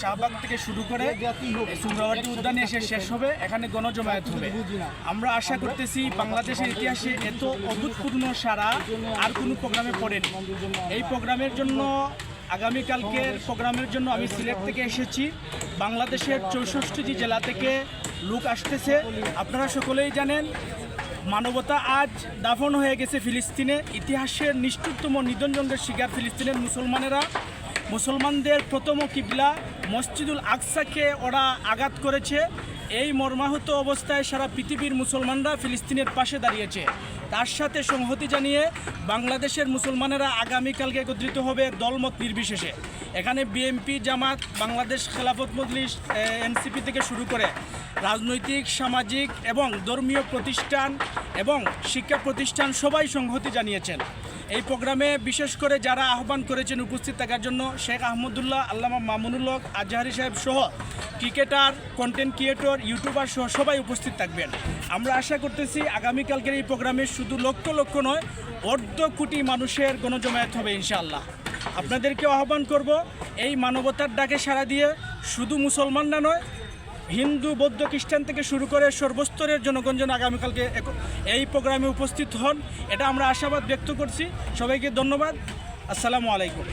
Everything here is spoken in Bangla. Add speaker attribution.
Speaker 1: শাহবাগ থেকে শুরু করে এই সুন্দরবনটি উদ্যানে এসে শেষ হবে, এখানে গণজমায়েত হবে। আমরা আশা করতেছি বাংলাদেশের ইতিহাসে এত অভূতপূর্ণ সারা আর কোনো প্রোগ্রামে পড়েনি। এই প্রোগ্রামের জন্য, আগামীকালকের প্রোগ্রামের জন্য আমি সিলেট থেকে এসেছি। বাংলাদেশের চৌষট্টিটি জেলা থেকে লোক আসতেছে। আপনারা সকলেই জানেন, মানবতা আজ দাফন হয়ে গেছে ফিলিস্তিনে। ইতিহাসের নিষ্ঠুরতম নিধনজনদের শিকার ফিলিস্তিনের মুসলমানেরা। মুসলমানদের প্রথম কিবলা মসজিদুল আকসাকে ওরা আঘাত করেছে। এই মর্মাহত অবস্থায় সারা পৃথিবীর মুসলমানরা ফিলিস্তিনের পাশে দাঁড়িয়েছে। তার সাথে সংহতি জানিয়ে বাংলাদেশের মুসলমানেরা আগামীকালকে একত্রিত হবে দলমত নির্বিশেষে। এখানে বিএনপি, জামাত, বাংলাদেশ খেলাফত মজলিস এনসিপি থেকে শুরু করে রাজনৈতিক, সামাজিক এবং ধর্মীয় প্রতিষ্ঠান এবং শিক্ষা প্রতিষ্ঠান সবাই সংহতি জানিয়েছেন। এই প্রোগ্রামে বিশেষ করে যারা আহ্বান করেছেন উপস্থিত থাকার জন্য শেখ আহমদুল্লাহ, আল্লামা মামুনুল হক, আজহারি সাহেব সহ ক্রিকেটার কন্টেন্ট ক্রিয়েটর ইউটিউবার সহ সবাই উপস্থিত থাকবেন। আমরা আশা করতেছি আগামীকালকের এই প্রোগ্রামে শুধু লক্ষ লক্ষ নয়, অর্ধ কোটি মানুষের গণজমায়েত হবে ইনশাআল্লাহ। আপনাদেরকেও আহ্বান করব, এই মানবতার ডাকে সাড়া দিয়ে শুধু মুসলমানরা নয় হিন্দু, বৌদ্ধ, খ্রিস্টান থেকে শুরু করে সর্বস্তরের জনগণ যেন আগামীকালকে এই প্রোগ্রামে উপস্থিত হন। এটা আমরা আশাবাদ ব্যক্ত করছি। সবাইকে ধন্যবাদ। আসসালামু আলাইকুম।